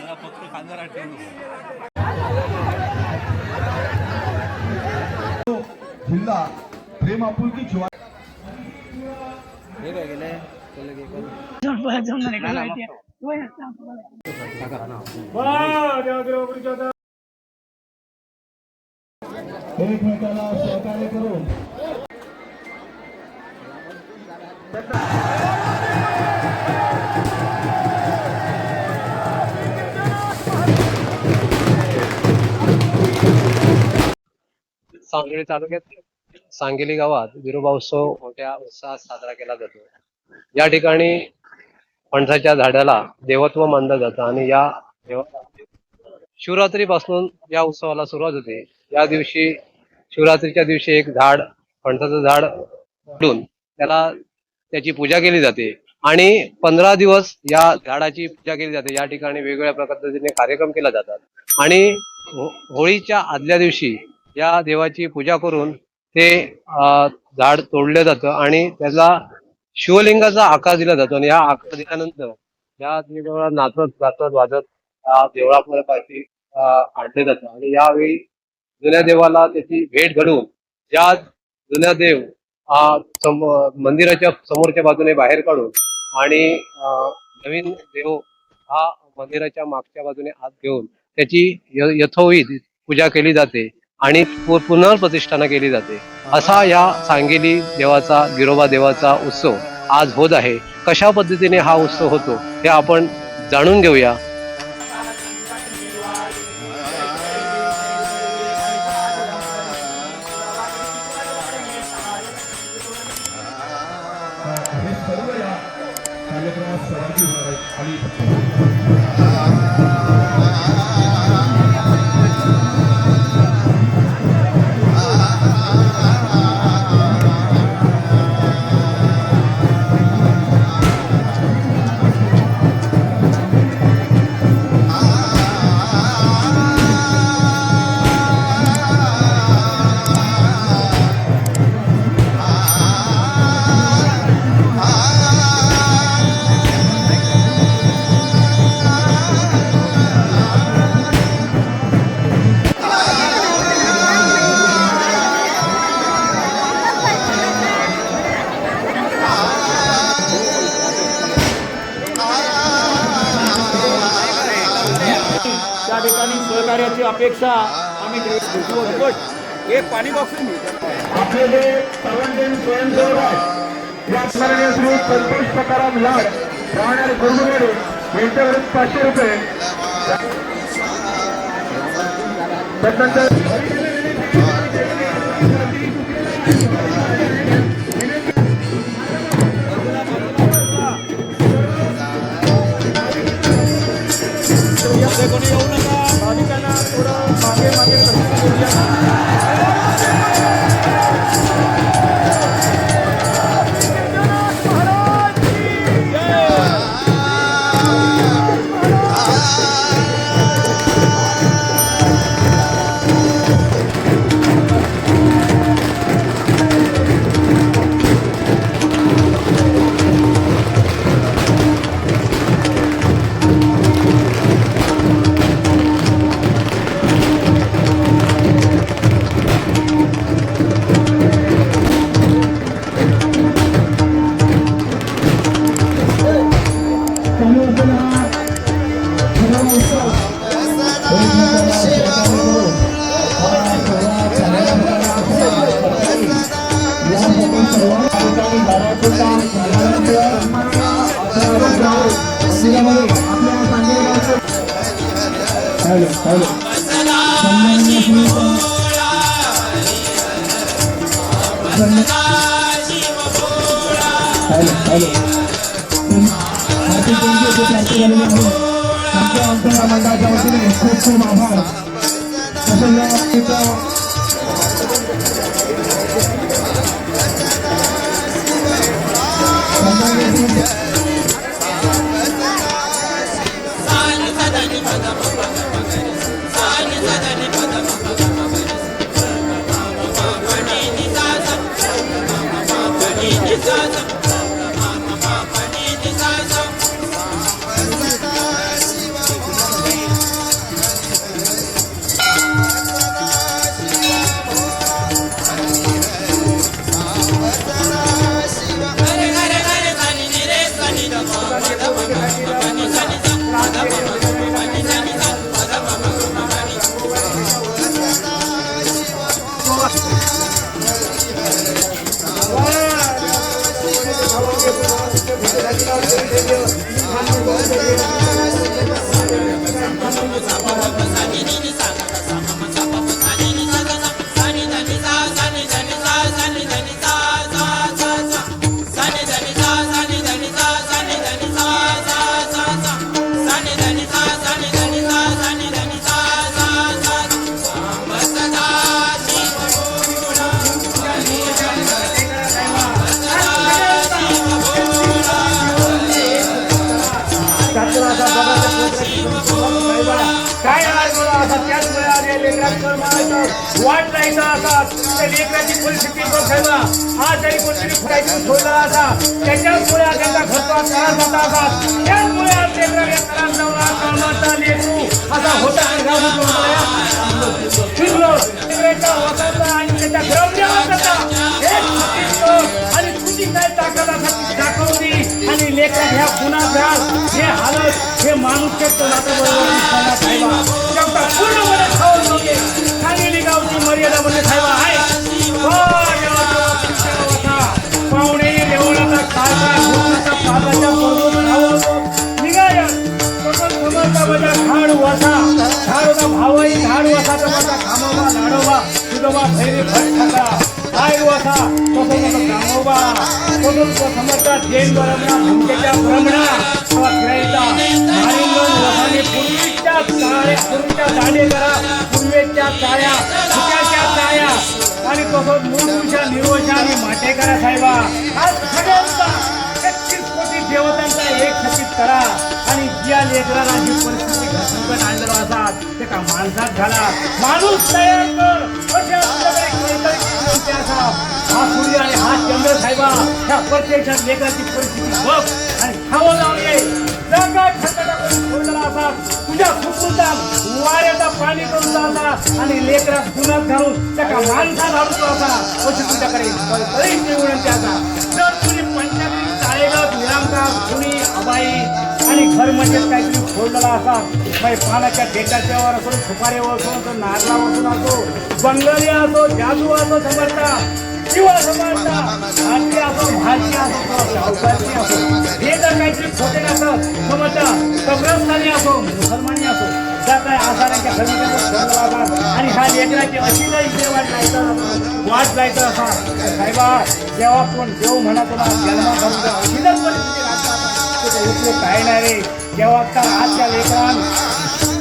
फक्त कांदा जिल्हा प्रेम आपुलकी शिवाय एकमेकाला सहकार्य करून सांगली तालुक्यात सांगली गावात विरोबा उत्सव मोठ्या उत्साहात साजरा केला जातो. या ठिकाणी फणसाच्या झाडाला देवत्व मानलं जातं आणि या शिवरात्रीपासून या उत्सवाला सुरुवात होते. या दिवशी शिवरात्रीच्या दिवशी एक झाड फणसाचं झाड उडून त्याला त्याची पूजा केली जाते. आणि पंधरा दिवस या झाडाची पूजा केली जाते. या ठिकाणी वेगवेगळ्या पद्धतीने कार्यक्रम केले जातात. आणि हो-, होळीच्या आदल्या दिवशी या देवाची पूजा करून ते अं, झाड तोडलं जातं आणि त्याला शिवलिंगाचा आकार दिला जातो आणि या आकार दिल्यानंतर या देवाला नाचत गाचत वाजत या देवळामध्ये आणले जातं. आणि यावेळी जुन्या देवाला त्याची भेट घडवून या जुन्या देव हा सम मंदिराच्या समोरच्या बाजूने बाहेर काढून आणि नवीन देव हा मंदिराच्या मागच्या बाजूने आत घेऊन त्याची य- यथोविध पूजा केली जाते. आणि पु- पुनर्प्रतिष्ठाना केली जाते. असा या सांगेली देवाचा गिरोबा देवाचा उत्सव आज होत आहे. कशा पद्धतीने हा उत्सव होतो हे आपण जाणून घेऊया. सहकार्याची अपेक्षा आम्ही ठेवतो एक पाणी बॉक्स आपले जे सर्वांचे स्वयंसेवक आहेत. या स्मरणीय श्री संतोष सकाराम लाड राहणारे गुरुगुरुवाडी यांच्याकडून पाचशे रुपये. त्यानंतर कोणी येऊ नका. आमच्या मंडळाच्या वतीने खूप खूप आभार आले लेकरांवर वाट लायचा असा त्या लेकराची परिस्थिती बघायला हा जरी कोणतरी फुटायची सोडला असा त्याच्यामुळे त्यांचा खर्च त्रास होता असा त्यामुळे आज लेकरा या त्रास लावला. कामाचा लेकरू असा होता आणि गावात लोकांना लेकराच्या वसाचा आणि त्याच्या ग्रौंड्या एक छत्तीस आणि तुझी काय ताकद असा दाखवली. आणि लेकरा ह्या गुन्हा हे हालत हे माणूस शकतो नाता सांगली गावची मर्यादा म्हणजे साहेबा आहे. हो, पाहुणे देवळाचा खालचा घोटाचा पालाच्या पर्वत धावतो निघाया सकल समजता झाड वसा. झाड भावाई झाड वसा तर माझा लाडोबा तुझोबा भैरी भट खाका काय वसा तसं तसं गामोबा तसं समजता जैन बरमणा भूमिकेच्या भ्रमणा तेव्हा फिरायचा नारिंगण वसाने पूर्वीच्या चाळे पूर्वीच्या दांडे करा पूर्वेच्या चाळ्या फुट्याच्या चाळ्या आणि तसंच मूळच्या निरोशा आणि माटेकरा साहेबा. आज सगळ्यांचा एकतीस कोटी देवतांचा एक खचित करा. आणि ज्या लेकराला जी परिस्थिती घसरगत आणलेला असा ते का माणसात घाला? माणूस तयार कर. अशा हा सूर्य आणि हा चंद्र साहेबा ह्या प्रत्यक्षात लेकराची परिस्थिती बघ आणि खावं लावले तुझ्या वाऱ्याचा पाणी करून जाता आणि लेकरात गुन्हात घालून त्या माणसा माणसात हाडतो असा अशी तुझ्याकडे विनंती आता जर तुझी पंचायत चाळेगाव निरामदार कुणी अबाई आणि घर म्हणजे काहीतरी फोडलेला असा मग पानाच्या टेकाच्यावर असो सुपारीवर असो तर नारळावर असो असो बंगाली असो जादू असो समजता किंवा समजता भारती असो भारतीय असो भारतीय असो हे जर काहीतरी खोटे असं समजता कब्रस्तानी असो मुसलमानी असो जात आहे आसारांच्या घरी आणि ह्या लेकराची अशी जर वाट जायचं वाट जायचं असा साहेबा जेव्हा कोण देव म्हणा तुला जन्म घालून अशी जर परिस्थिती राहतात काय नाही रे. जेव्हा का आजच्या लेकरान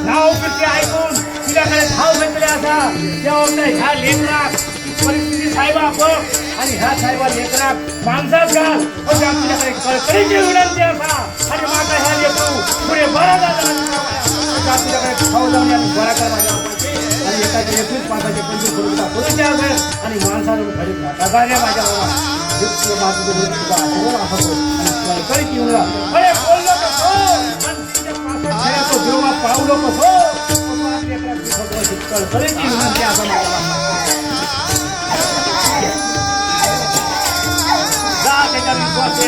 नाव किती ऐकून तुझ्याकडे धाव घेतले असा. तेव्हा ह्या लेकरात परिस्थिती साहेबा बघ. आणि ह्या साहेबा लेकरात माणसात घाल. अशी आपल्याकडे कळकळीची विनंती असा. आणि माझा ह्या लेकरू पुढे बरा झाला तुझ्याकडे खाऊ जाऊन आणि बरा कर माझ्या आणि एकाचे एकवीस पाठाचे पंचवीस करून पुढे असेल आणि माणसाला घरी माझ्या माझ्या बाबा. माझं जे आणि कळकळीत येऊन राहा. अरे माझ्या बापाला. जा त्याच्या विश्वास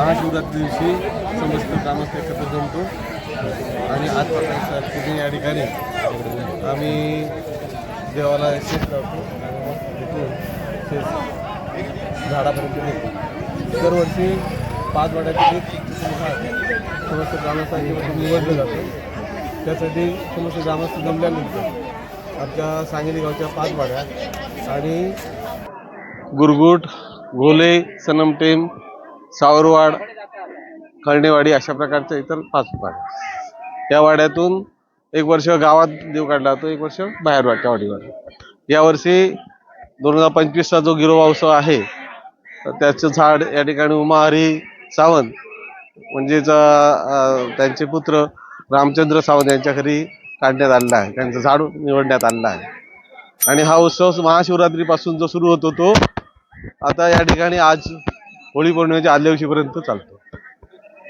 महाशिवरात्री दिवशी समस्त ग्रामस्थ एकत्र जमतो. आणि आजपासून या ठिकाणी. आम्ही देवाला शेत लावतो. शेत झाडापर्यंत नेतो. दरवर्षी पाच वाड्याचे समस्त ग्रामस्थांच्याकडून निवडलं जातं. त्यासाठी समस्त ग्रामस्थ जमल्यानंतर आमच्या सांगली गावच्या पाच वाड्या आणि गुरगुट घोले सनमटेम सावरवाड कर्णेवाडी अशा प्रकारच्या इतर पाच वाड्या या वाड्यातून एक वर्ष गावात देव काढला जातो एक वर्ष बाहेर वाटच्या वाडीवर. यावर्षी दोन हजार पंचवीसचा जो गिरोबा उत्सव आहे तर त्याचं झाड या ठिकाणी उमाहरी सावंत म्हणजेच त्यांचे पुत्र रामचंद्र सावंत यांच्या घरी काढण्यात आलेला आहे. त्यांचं झाड निवडण्यात आलेलं आहे. आणि हा उत्सव महाशिवरात्रीपासून जो सुरू होतो तो आता या ठिकाणी आज होळी पौर्णिमेच्या आदल्या दिवशीपर्यंत चालतो.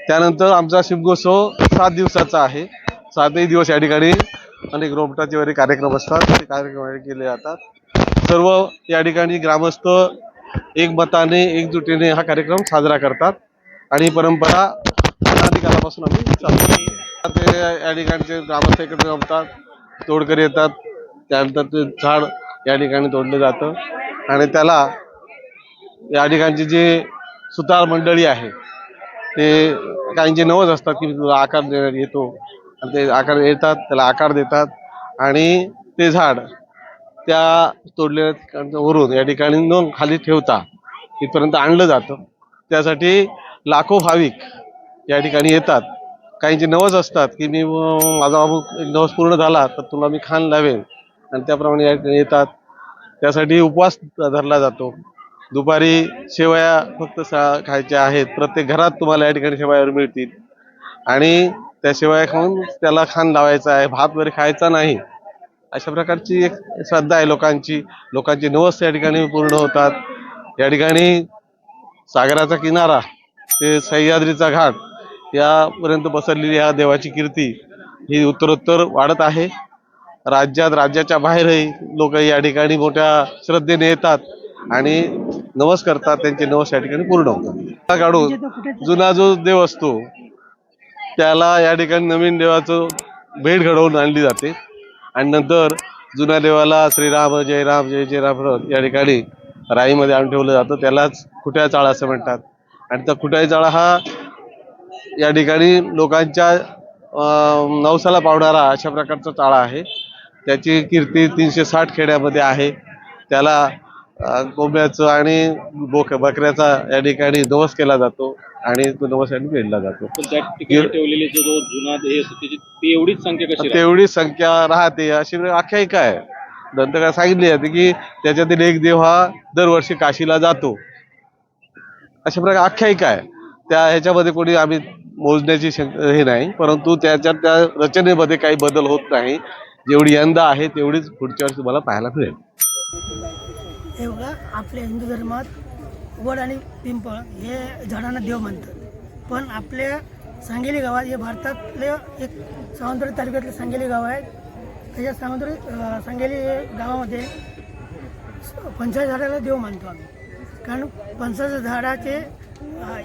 त्यानंतर आमचा शिमगोत्सव सात दिवसाचा आहे. सातही दिवस या ठिकाणी अनेक रोमटाचे वगैरे कार्यक्रम असतात. ते कार्यक्रम केले जातात. सर्व या ठिकाणी ग्रामस्थ एकमताने एकजुटीने हा कार्यक्रम साजरा करतात. आणि परंपरा अनाधिकारापासून आम्ही चालू ते या ठिकाणचे ग्रामस्थ एकत्र जमतात तोडकरी येतात. त्यानंतर ते झाड या ठिकाणी तोडलं जातं. आणि त्याला या ठिकाणचे जे सुतार मंडळी आहे. ते काहींचे नवज असतात की तुला आकार देण्यात येतो आणि ते आकार येतात त्याला आकार देतात आणि ते झाड त्या तोडलेल्या वरून या ठिकाणी न खाली ठेवता इथपर्यंत आणलं जातं. त्यासाठी लाखो भाविक या ठिकाणी येतात. काहींचे नवज असतात की मी माझा अमुक एक नवस पूर्ण झाला तर तुला मी खान लावेन. आणि त्याप्रमाणे या ठिकाणी येतात. त्यासाठी उपवास धरला जातो. दुपारी शेवया फक्त सा खायच्या आहेत. प्रत्येक घरात तुम्हाला या ठिकाणी शेवयावर मिळतील. आणि त्या शेवया खाऊन त्याला खान लावायचा आहे. भात वगैरे खायचा नाही. अशा प्रकारची एक श्रद्धा आहे लोकांची. लोकांचे नवस या ठिकाणी पूर्ण होतात. या ठिकाणी सागराचा किनारा ते सह्याद्रीचा घाट यापर्यंत पसरलेली या देवाची कीर्ती ही उत्तरोत्तर वाढत आहे. राज्यात राज्याच्या बाहेरही लोक या ठिकाणी मोठ्या श्रद्धेने येतात आणि नवस करतात त्यांचे नवस या ठिकाणी पूर्ण होतात काढून जुना जो देव असतो त्याला या ठिकाणी नवीन देवाचं भेट घडवून आणली जाते. आणि नंतर जुन्या देवाला श्रीराम जय राम जय जय राम या ठिकाणी राईमध्ये आणून ठेवलं जातं. त्यालाच खुट्या चाळा असं म्हणतात. आणि त्या खुट्या चाळा हा या ठिकाणी लोकांच्या नवसाला पावणारा अशा प्रकारचा चाळा आहे. त्याची कीर्ती तीनशे साठ खेड्यामध्ये आहे. त्याला अं, कोंबड्याचं आणि बोक बकऱ्याचा या ठिकाणी नवस केला जातो आणि तो नवस या ठिकाणी फेडला जातो. पण त्या ठिकाणी ठेवलेले जो जो जुना हे असतो त्याची ती एवढीच संख्या कशी राहते? तेवढी संख्या राहते. अशी आख्यायिका आहे. नंतर काय सांगितली जाते की त्याच्यातील एक देव हा दरवर्षी काशीला जातो. अशा प्रकारे आख्यायिका आहे. त्या ह्याच्यामध्ये कोणी आम्ही मोजण्याची शंक हे नाही परंतु त्याच्यात त्या रचनेमध्ये काही बदल होत नाही. जेवढी यंदा आहे तेवढीच पुढच्या वर्षी तुम्हाला पाहायला मिळेल. आपल्या हिंदू धर्मात वड आणि पिंपळ हे झाडांना देव मानतात. पण आपल्या सांगेली गावात हे भारतातले एक सावंतवाडी तालुक्यातलं सांगेली गाव आहे. त्याच्या सावंतवाडी सांगेली गावामध्ये पंचायत झाडाला देव मानतो आम्ही. कारण पंचायत झाडाचे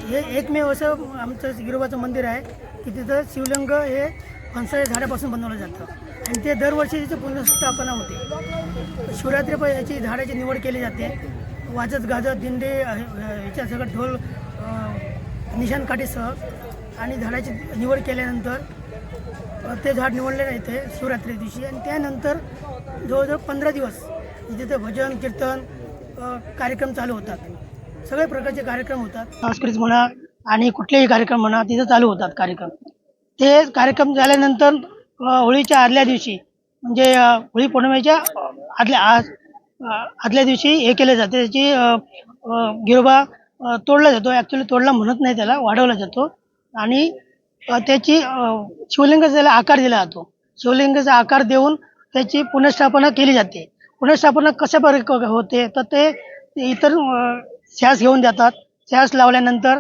हे एकमेव असं आमचं गिरोबाचं मंदिर आहे की तिथं शिवलिंग हे पंचायत झाडापासून बनवलं जातं. आणि ते दरवर्षी तिचं पुनर्स्थापना होते. शिवरात्री पण याची झाडाची निवड केली जाते. वाजत गाजत दिंडे अ, याच्या सगळं ढोल निशाणकाठीसह आणि झाडाची निवड केल्यानंतर ते झाड निवडले ते शिवरात्री दिवशी. आणि त्यानंतर जवळजवळ पंधरा दिवस तिथे भजन कीर्तन कार्यक्रम चालू होतात. सगळे प्रकारचे कार्यक्रम होतात. सांस्कृतिक म्हणा आणि कुठलेही कार्यक्रम म्हणा तिथे चालू होतात कार्यक्रम. ते कार्यक्रम झाल्यानंतर होळीच्या आदल्या दिवशी म्हणजे होळी पौर्णिमेच्या आदल्या आज आदल्या दिवशी हे केले जाते त्याची गिरोबा तोडला जातो. ॲक्च्युली तोडला म्हणत नाही त्याला वाढवला जातो. आणि त्याची शिवलिंगाचा त्याला आकार दिला जातो. शिवलिंगाचा आकार देऊन त्याची पुनर्स्थापना केली जाते. पुनर्स्थापना कशा प्रकारे होते? तर ते इतर श्यास घेऊन जातात. श्यास लावल्यानंतर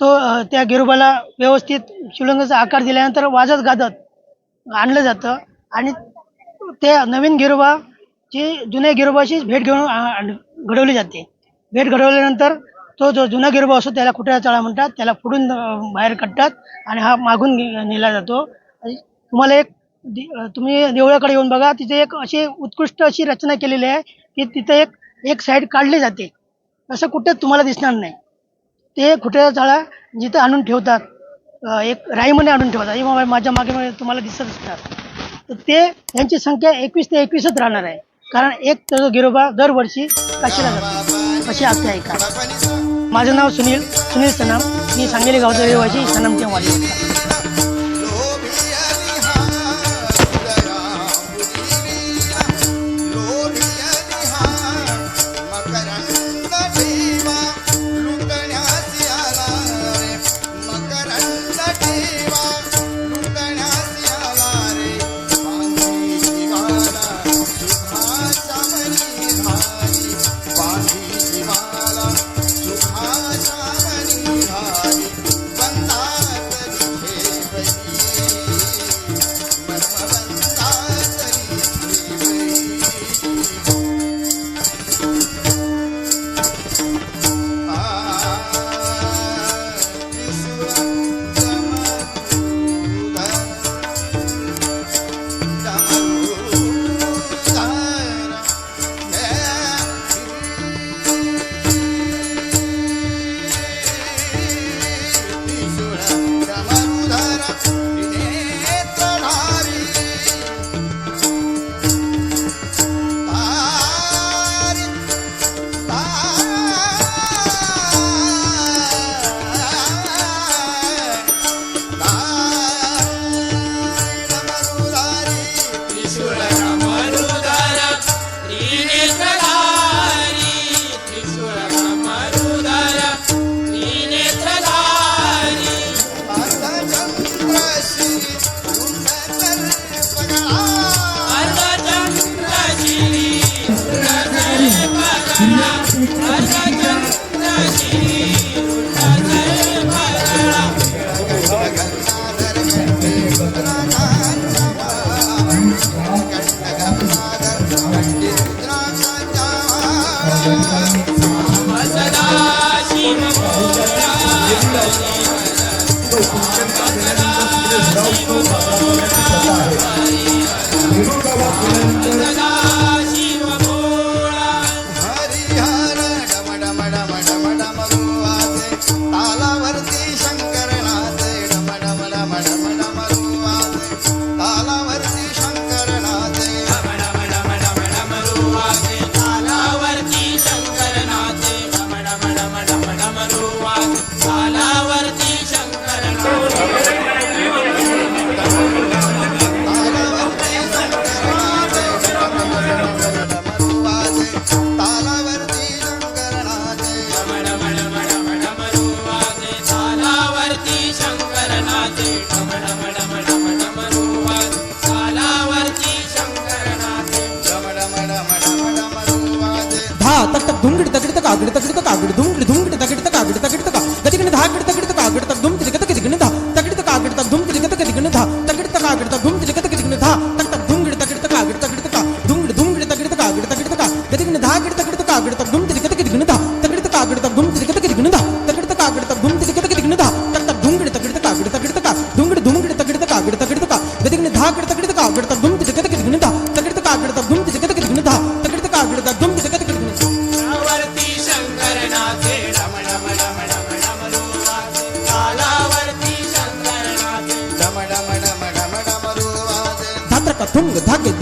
तो त्या गिरोबाला व्यवस्थित शिवलिंगाचा आकार दिल्यानंतर वाजत गाजत आणलं जातं. आणि ते नवीन गिरोबा जी जुन्या गिरोबाशी भेट घेऊन आण- घडवली जाते. भेट घडवल्यानंतर तो जो जुना गिरोबा असतो त्याला कुठ्या चाळा म्हणतात त्याला पुढून बाहेर काढतात आणि हा मागून नेला जातो. तुम्हाला एक तुम्ही देवळाकडे येऊन बघा तिथे एक अशी उत्कृष्ट अशी रचना केलेली आहे की तिथे एक एक साईड काढली जाते. असं कुठेच तुम्हाला दिसणार नाही. ते कुठे चाळा जिथं आणून ठेवतात एक राईमध्ये आणून ठेवतात. हे माझ्या मागे मागे तुम्हाला दिसत असणार. तर ते यांची संख्या एकवीस ते एकवीसच राहणार आहे. कारण एक तर गिरोबा दरवर्षी काशीला जातो. अशी आख्यायिका ऐका माझं नाव सुनील सुनील सनाम मी सांगली गावचा रहिवासी सनामचे वाली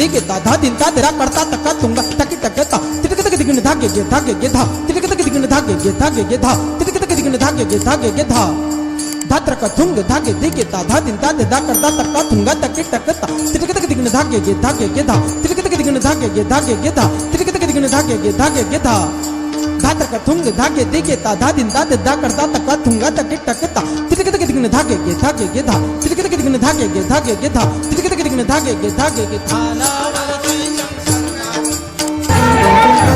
गिली गे धा दिनता, तेरा करता तक तुंगा, तक तक ता। तिटक तक दिगन धा गे गे धा। गे गे धा। तिटक तक दिगन धा गे गे धा। गे गे तक धा गे धात्र का धुंग, धागे दिगे ता धा दिन ते धा करता तक्का तुंगा, तकी तक ता। तिटक तक दिगन धा गे गे धा। गे धा तक दिगन धा गे गे गे धा। तक दिगन धा गे गे गे धा। धात्र का थुंग धागे दिगे ता धा दिन ते धा करता तक्का तुंगा, तकी तक ता। तिटक तक दिगन धा गे गे गे धा। तक दिगन धा गे गे गे धा। तक दिगन धा गे गे गे धा। ना Thank you.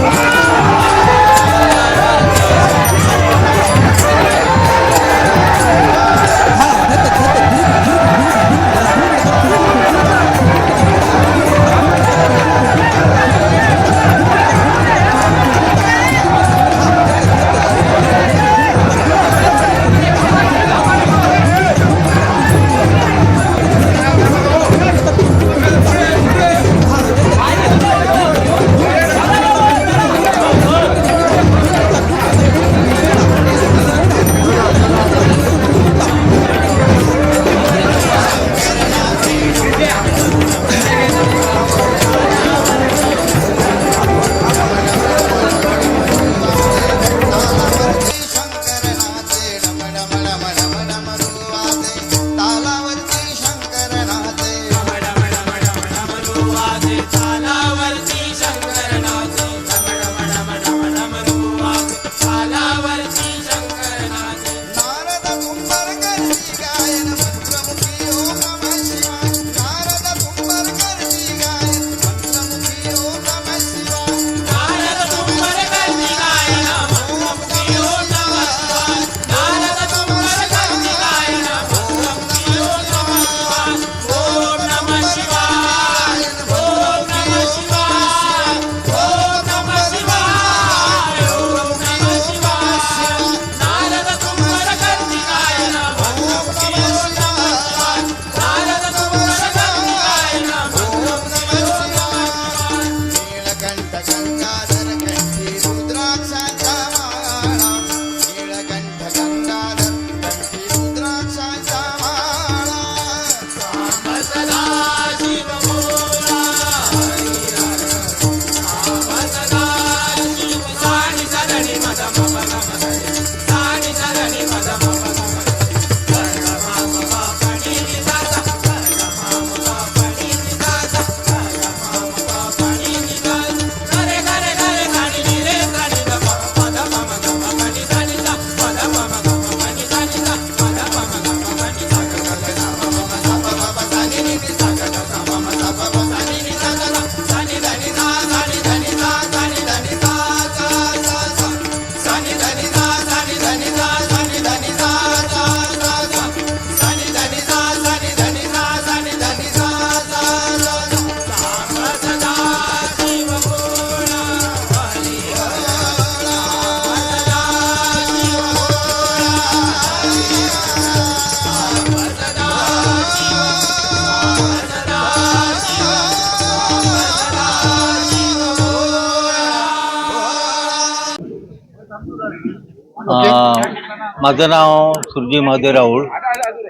माझं नाव सुरजी महादेव राऊळ.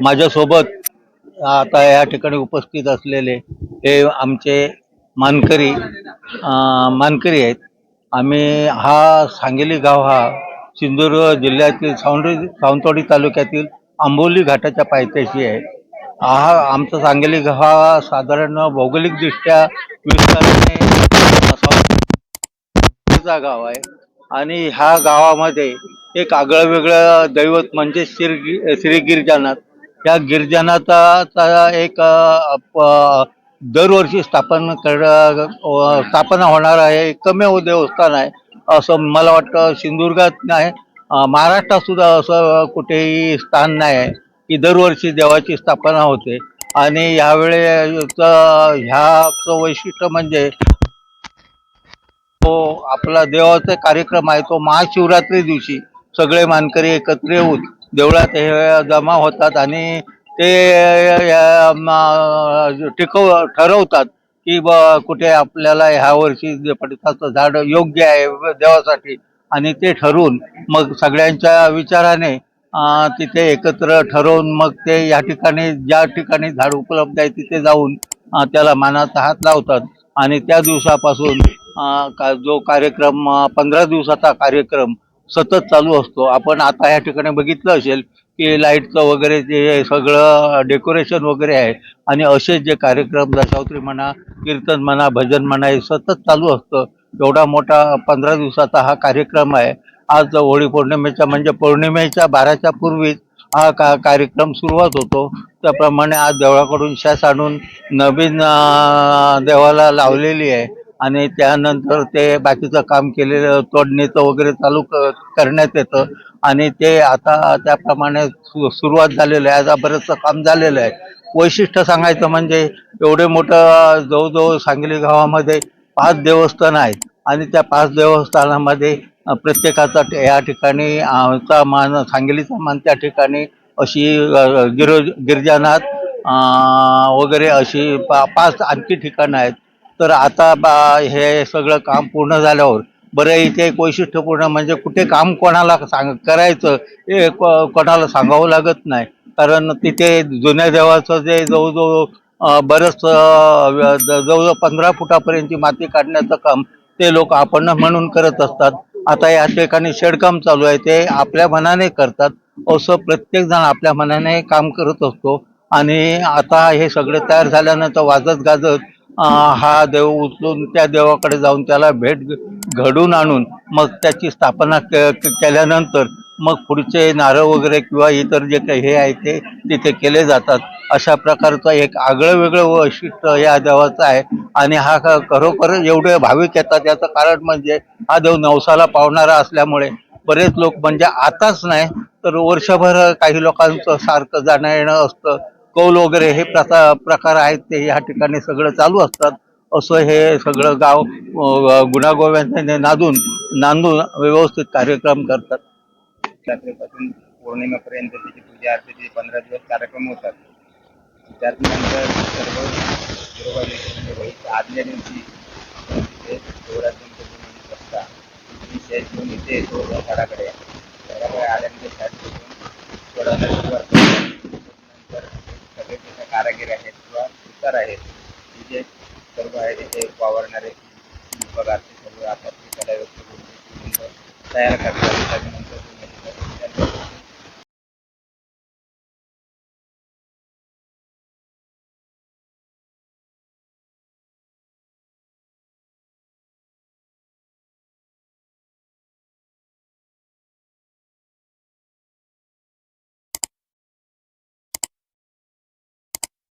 माझ्यासोबत आता या ठिकाणी उपस्थित असलेले हे आमचे मानकरी मानकरी आहेत. आम्ही हा सांगली गाव हा सिंधुदुर्ग जिल्ह्यातील सावंतवाडी सावंतवाडी तालुक्यातील आंबोली घाटाच्या पायथ्याशी आहे. हा आमचा सांगली गाव हा साधारण भौगोलिकदृष्ट्या विस्ताराने गाव आहे. आणि ह्या गावामध्ये एक आगळं वेगळं दैवत म्हणजे श्री श्री गिरिजानाथ. या गिरिजानाथाचा एक दरवर्षी स्थापन कर स्थापना होणार आहे. एकमेव देवस्थान आहे. असं मला वाटतं सिंधुदुर्गात नाही महाराष्ट्रात सुद्धा असं कुठेही स्थान नाही आहे की दरवर्षी देवाची स्थापना होते. आणि यावेळेचं ह्याचं वैशिष्ट्य म्हणजे तो आपला देवाचा कार्यक्रम आहे तो महाशिवरात्री दिवशी सगळे मानकरी एकत्र येऊन देवळात हे जमा होतात आणि ते टिकव ठरवतात की ब कुठे आपल्याला ह्या वर्षी जे झाड योग्य आहे देवासाठी. आणि ते ठरवून मग सगळ्यांच्या विचाराने तिथे एकत्र ठरवून मग ते या ठिकाणी ज्या ठिकाणी झाड उपलब्ध आहे तिथे जाऊन त्याला मानाचा हात लावतात. आणि त्या दिवसापासून का जो कार्यक्रम पंधरा दिवसाचा कार्यक्रम सतत चालू असतो. आपण आता या ठिकाणी बघितलं असेल की लाईटचं वगैरे जे सगळं डेकोरेशन वगैरे आहे आणि असे जे कार्यक्रम दशावत्री म्हणा कीर्तन म्हणा भजन म्हणा हे सतत चालू असतं. एवढा मोठा पंधरा दिवसाचा हा कार्यक्रम आहे. आज होळी पौर्णिमेच्या म्हणजे पौर्णिमेच्या बाराच्या पूर्वीच हा का कार्यक्रम सुरुवात होतो. त्याप्रमाणे आज देवळाकडून शास आणून नवीन देवाला लावलेली आहे. आणि त्यानंतर ते बाकीचं काम केलेलं तोडणीचं वगैरे चालू क- करण्यात येतं. आणि ते आता त्याप्रमाणे सु- सुरुवात झालेलं आहे. आता बरंचसं काम झालेलं आहे. वैशिष्ट्य सांगायचं म्हणजे एवढे मोठं जवळजवळ सांगली गावामध्ये पाच देवस्थान आहेत. आणि त्या पाच देवस्थानामध्ये प्रत्येकाचा या ठिकाणी आमचा मान सांगलीचा मान त्या ठिकाणी अशी गिरो गिरिजानाथ वगैरे अशी पा पाच आणखी ठिकाणं आहेत. तर आता बा हे सगळं काम पूर्ण झाल्यावर बरं इथे एक वैशिष्ट्यपूर्ण म्हणजे कुठे काम कोणाला सांग करायचं हे कोणाला सांगावं लागत नाही. कारण तिथे जुन्या देवाचं जे जवळजवळ बरंच जवळजवळ पंधरा फुटापर्यंतची माती काढण्याचं काम ते लोक आपण म्हणून करत असतात. आता या ठिकाणी शेडकाम चालू आहे ते आपल्या मनाने करतात. असं प्रत्येक जण आपल्या मनाने काम करत असतो. आणि आता हे सगळं तयार झाल्यानंतर वाजत गाजत हा देव उचलून त्या देवाकडे जाऊन त्याला भेट घडून आणून मग त्याची स्थापना केल्यानंतर मग पुढचे नारळ वगैरे किंवा इतर जे काही हे आहे ते तिथे केले जातात. अशा प्रकारचं एक आगळं वेगळं वैशिष्ट्य या देवाचं आहे. आणि हा खरोखर एवढे भाविक येतात. याचं कारण म्हणजे हा देव नवसाला पावणारा असल्यामुळे बरेच लोक म्हणजे आताच नाही तर वर्षभर काही लोकांचं सारखं जाणं येणं असतं. कौल वगैरे हे प्रथा प्रकार आहेत ते ह्या ठिकाणी सगळं चालू असतात. असं हे सगळं गाव गुणागोव्याने नादून नांदून व्यवस्थित कार्यक्रम करतात. रात्रीपासून पौर्णिमेपर्यंत त्याची पूजा अर्चेचे पंधरा दिवस कार्यक्रम होतात. त्यानंतर सर्व गिरोबा आदल्या दिवशी तिथे असता ती शेत घेऊन इथे येतो झाडाकडे आल्यानंतर शाळेत बसून सोडायला सुरुवात करतो नंतर सगळे तिथे कारागीर आहेत किंवा सुतार आहेत जे सर्व आहे तिथे वावरणारे पगारचे सर्व आता कला व्यक्त करून तयार करतात.